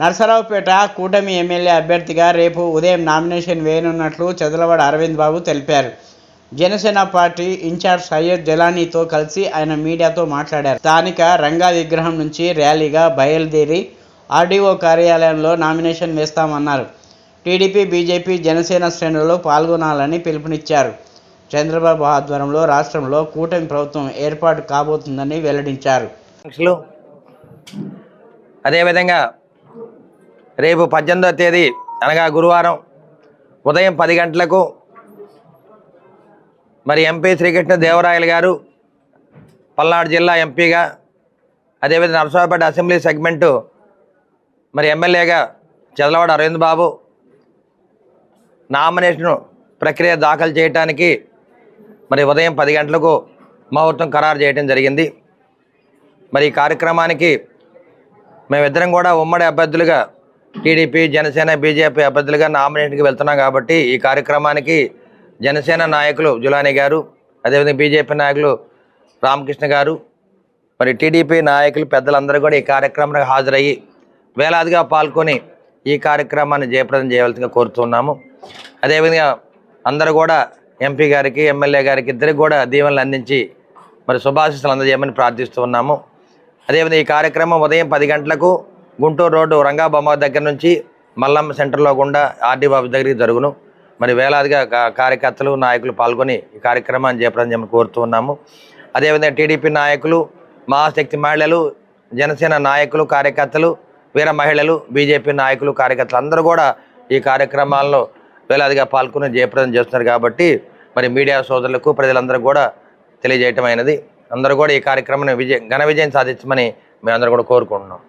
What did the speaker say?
నరసరావుపేట కూటమి ఎమ్మెల్యే అభ్యర్థిగా రేపు ఉదయం నామినేషన్ వేయనున్నట్లు చదలవాడ అరవింద్ బాబు తెలిపారు. జనసేన పార్టీ ఇన్ఛార్జ్ సయ్యద్ జలానీతో కలిసి ఆయన మీడియాతో మాట్లాడారు. స్థానిక రంగా విగ్రహం నుంచి ర్యాలీగా బయలుదేరి ఆర్డీఓ కార్యాలయంలో నామినేషన్ వేస్తామన్నారు. టీడీపీ బీజేపీ జనసేన శ్రేణులు పాల్గొనాలని పిలుపునిచ్చారు. చంద్రబాబు ఆధ్వర్యంలో రాష్ట్రంలో కూటమి ప్రభుత్వం ఏర్పాటు కాబోతుందని వెల్లడించారు. అదేవిధంగా రేపు పద్దెనిమిదవ తేదీ అనగా గురువారం ఉదయం పది గంటలకు మరి ఎంపీ శ్రీకృష్ణ దేవరాయలు గారు పల్నాడు జిల్లా ఎంపీగా అదేవిధంగా నరసరావుపేట అసెంబ్లీ సెగ్మెంటు మరి ఎమ్మెల్యేగా చదలవాడ అరవింద్ బాబు నామినేషన్ ప్రక్రియ దాఖలు చేయటానికి మరి ఉదయం పది గంటలకు ముహూర్తం ఖరారు చేయడం జరిగింది. మరి ఈ కార్యక్రమానికి మేమిద్దరం కూడా ఉమ్మడి అభ్యర్థులుగా టీడీపీ జనసేన బీజేపీ అభ్యర్థులుగా నామినేషన్కి వెళ్తున్నాం కాబట్టి ఈ కార్యక్రమానికి జనసేన నాయకులు జులానీ గారు అదేవిధంగా బీజేపీ నాయకులు రామకృష్ణ గారు మరి టీడీపీ నాయకులు పెద్దలందరూ కూడా ఈ కార్యక్రమానికి హాజరయ్యి వేలాదిగా పాల్గొని ఈ కార్యక్రమాన్ని జయప్రదం చేయవలసిందిగా కోరుతున్నాము. అదేవిధంగా అందరూ కూడా ఎంపీ గారికి ఎమ్మెల్యే గారికి ఇద్దరికి కూడా దీవెనలు అందించి మరి శుభాశిస్సులు అందజేయమని ప్రార్థిస్తూ ఉన్నాము. అదేవిధంగా ఈ కార్యక్రమం ఉదయం పది గంటలకు గుంటూరు రోడ్డు రంగాబొమ్మ దగ్గర నుంచి మల్లమ్మ సెంటర్లో గుండా ఆర్డీ బాబు దగ్గరికి జరుగును. మరి వేలాదిగా కార్యకర్తలు నాయకులు పాల్గొని ఈ కార్యక్రమాన్ని జయప్రదం చేయమని కోరుతూ ఉన్నాము. అదేవిధంగా టీడీపీ నాయకులు మహాశక్తి మహిళలు జనసేన నాయకులు కార్యకర్తలు వీర మహిళలు బీజేపీ నాయకులు కార్యకర్తలు అందరూ కూడా ఈ కార్యక్రమాల్లో వేలాదిగా పాల్గొని జయప్రదం చేస్తున్నారు కాబట్టి మరి మీడియా సోదరులకు ప్రజలందరూ కూడా తెలియజేయటం అయినది. అందరూ కూడా ఈ కార్యక్రమాన్ని విజయ ఘన విజయం సాధించమని మేమందరం కూడా కోరుకుంటున్నాం.